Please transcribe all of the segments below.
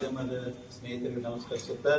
ಸ್ನೇಹಿತರಿಗೆ ನಮಸ್ಕರಿಸುತ್ತಾ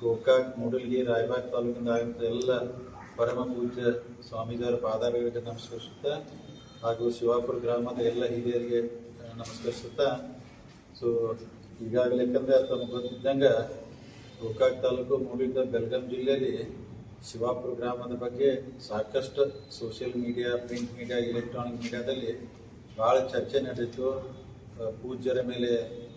ಗೋಕಾಕ್, ಮೂಡಲ್ಗಿ, ರಾಯಬಾಗ್ ತಾಲೂಕಿಂದ ಆಗಿದ್ದ ಎಲ್ಲ ಪರಮ ಪೂಜ್ಯ ಸ್ವಾಮೀಜಿಯವರ ಪಾದಾರಗಳಿಗೆ ನಮಸ್ಕರಿಸುತ್ತಾ ಹಾಗೂ ಶಿವಾಪುರ ಗ್ರಾಮದ ಎಲ್ಲ ಹಿರಿಯರಿಗೆ ನಮಸ್ಕರಿಸುತ್ತ ಸೊ ಈಗಾಗಲೇ ಯಾಕಂದ್ರೆ ತಮಗೆ ಗೊತ್ತಿದ್ದಂಗೆ, ಗೋಕಾಕ್ ತಾಲೂಕು ಮೂಡಿದ್ದ ಬೆಳಗಾಂ ಜಿಲ್ಲೆಯಲ್ಲಿ ಶಿವಾಪುರ ಗ್ರಾಮದ ಬಗ್ಗೆ ಸಾಕಷ್ಟು social media print media electronic ಮೀಡಿಯಾದಲ್ಲಿ ಭಾಳ ಚರ್ಚೆ ನಡೆಯಿತು. ಪೂಜ್ಯರ ಮೇಲೆ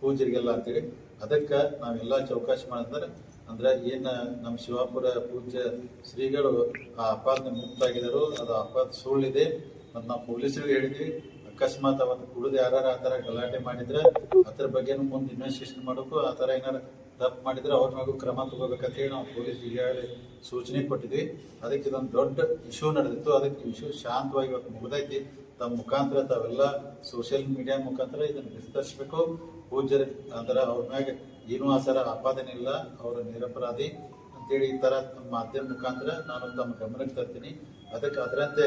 ಪೂಜ್ಯರಿಗೆಲ್ಲ ಅಂತೇಳಿ, ಅದಕ್ಕೆ ನಾವೆಲ್ಲ ಚೌಕಾಶಿ ಮಾಡಿದ್ರೆ ಅಂದ್ರೆ ಏನ ನಮ್ಮ ಶಿವಾಪುರ ಪೂಜ್ಯ ಶ್ರೀಗಳು ಆ ಅಪಾದ ಮುಕ್ತಾಗಿದ್ದರು, ಅದು ಅಪಾದ ಸುಳ್ಳಿದೆ. ಮತ್ತು ನಾವು ಪೊಲೀಸರಿಗೆ ಹೇಳಿದ್ವಿ. ಅಕಸ್ಮಾತ್ ಅವತ್ತು ಕುಡಿದು ಯಾರು ಆ ಥರ ಗಲಾಟೆ ಮಾಡಿದ್ರೆ ಅದ್ರ ಬಗ್ಗೆ ಮುಂದೆ ಇನ್ವೆಸ್ಟಿಗೇಷನ್ ಮಾಡೋಕು ಆ ಥರ ಏನಾರು ತಪ್ಪು ಮಾಡಿದ್ರೆ ಅವ್ರ ಮಗು ಕ್ರಮ ತಗೋಬೇಕಂತ ಹೇಳಿ ನಾವು ಪೊಲೀಸ್ ಈಗಾಗಲೇ ಸೂಚನೆ ಕೊಟ್ಟಿದ್ವಿ. ಅದಕ್ಕೆ ಇದೊಂದು ದೊಡ್ಡ ಇಶ್ಯೂ ನಡೆದಿತ್ತು. ಅದಕ್ಕೆ ಇಶ್ಯೂ ಶಾಂತವಾಗಿ ಇವತ್ತು ಮುಗ್ದೈತಿ. ತಮ್ಮ ಮುಖಾಂತರ ತಾವೆಲ್ಲ ಸೋಷಿಯಲ್ ಮೀಡಿಯಾ ಮುಖಾಂತರ ಇದನ್ನು ವಿಸ್ತರಿಸಬೇಕು. ಪೂಜ್ಯರ ಅಂದ್ರೆ ಅವ್ರ ಮ್ಯಾಗ ಏನೂ ಆ ಥರ ಆಪಾದನೆ ಇಲ್ಲ. ಅವರ ನಿರಪರಾಧಿ ಅಂತೇಳಿ ಈ ಥರ ಮಾಧ್ಯಮ ಮುಖಾಂತರ ನಾನು ತಮ್ಮ ಗಮನಕ್ಕೆ ತರ್ತೀನಿ. ಅದಕ್ಕೆ ಅದರಂತೆ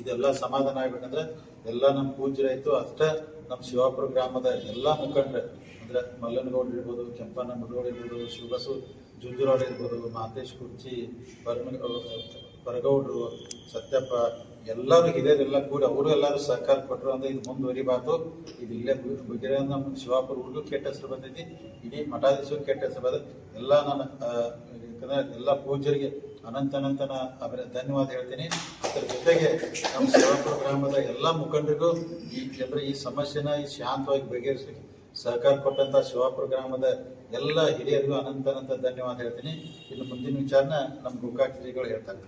ಇದೆಲ್ಲ ಸಮಾಧಾನ ಆಗ್ಬೇಕಂದ್ರೆ ಎಲ್ಲ ನಮ್ಮ ಪೂಜ್ಯರಾಯ್ತು ಅಷ್ಟೇ ನಮ್ಮ ಶಿವಾಪುರ ಗ್ರಾಮದ ಎಲ್ಲ ಮುಖಂಡರು. ಅಂದ್ರೆ ಮಲ್ಲನಗೌಡ್ರು ಇರ್ಬೋದು ಕೆಂಪನ ಮುಡಗೋಡ್ ಇರ್ಬೋದು, ಶಿವಬಸು ಜುಂಜುರಾಡ್ ಇರ್ಬೋದು, ಮಾತೇಶ್ ಕುರ್ಚಿ ಪರಮ ಪರಗೌಡ್ರು ಸತ್ಯಪ್ಪ, ಎಲ್ಲರೂ ಹಿರಿಯರೆಲ್ಲ ಕೂಡ ಅವರು ಎಲ್ಲರೂ ಸಹಕಾರ ಕೊಟ್ಟರು ಅಂದ್ರೆ ಇದು ಮುಂದುವರಿಬಾರ್ದು. ಇದು ಇಲ್ಲೇ ಬಗೆರೆ ನಮ್ಮ ಶಿವಾಪುರ ಊರಿಗೂ ಕೆಟ್ಟ ಹೆಸರು ಬಂದೈತಿ. ಇಡೀ ಮಠಾಧೀಶರು ಕೆಟ್ಟ ಹೆಸರು ಬಂದ ಎಲ್ಲ ನನ್ನ ಯಾಕಂದ್ರೆ ಎಲ್ಲ ಪೂಜ್ಯರಿಗೆ ಅನಂತ ಅನಂತನ ಅವರ ಧನ್ಯವಾದ ಹೇಳ್ತೀನಿ. ಅದರ ಜೊತೆಗೆ ನಮ್ಮ ಶಿವಾಪುರ ಗ್ರಾಮದ ಎಲ್ಲ ಮುಖಂಡರಿಗೂ ಈ ಜನರ ಈ ಸಮಸ್ಯೆನ ಈ ಶಾಂತವಾಗಿ ಬಗೆಹರಿಸಿ ಸಹಕಾರ ಕೊಟ್ಟಂತ ಶಿವಾಪುರ ಗ್ರಾಮದ ಎಲ್ಲ ಹಿರಿಯರಿಗೂ ಅನಂತ ಅನಂತ ಧನ್ಯವಾದ ಹೇಳ್ತೀನಿ. ಇನ್ನು ಮುಂದಿನ ವಿಚಾರನ ನಮ್ಮ ಗೋಕಾಕ್ ಹೇಳ್ತಾರೆ.